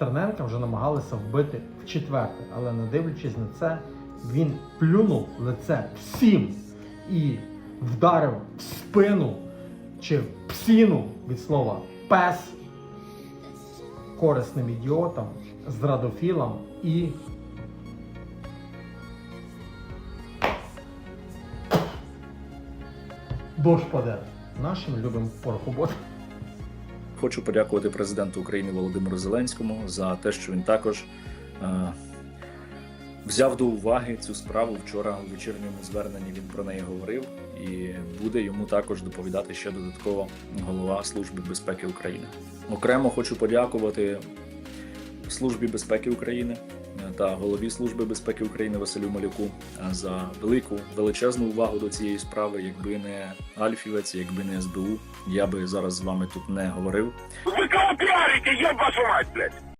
Стерненка вже намагалися вбити в четверте, але не дивлячись на це, він плюнув лице всім і вдарив в спину чи в псіну від слова пес корисним ідіотам, зрадофілам і Бож паде нашим любим порохоботам. Хочу подякувати президенту України Володимиру Зеленському за те, що він також е, взяв до уваги цю справу. Вчора у вечірньому зверненні він про неї говорив, і буде йому також доповідати ще додатково голова Служби безпеки України. Окремо хочу подякувати Службі безпеки України та голові Служби безпеки України Василю Малюку за велику величезну увагу до цієї справи. Якби не Альфівець, якби не СБУ, я би зараз з вами тут не говорив. Ви кого пиарите, еб вашу мать, блядь!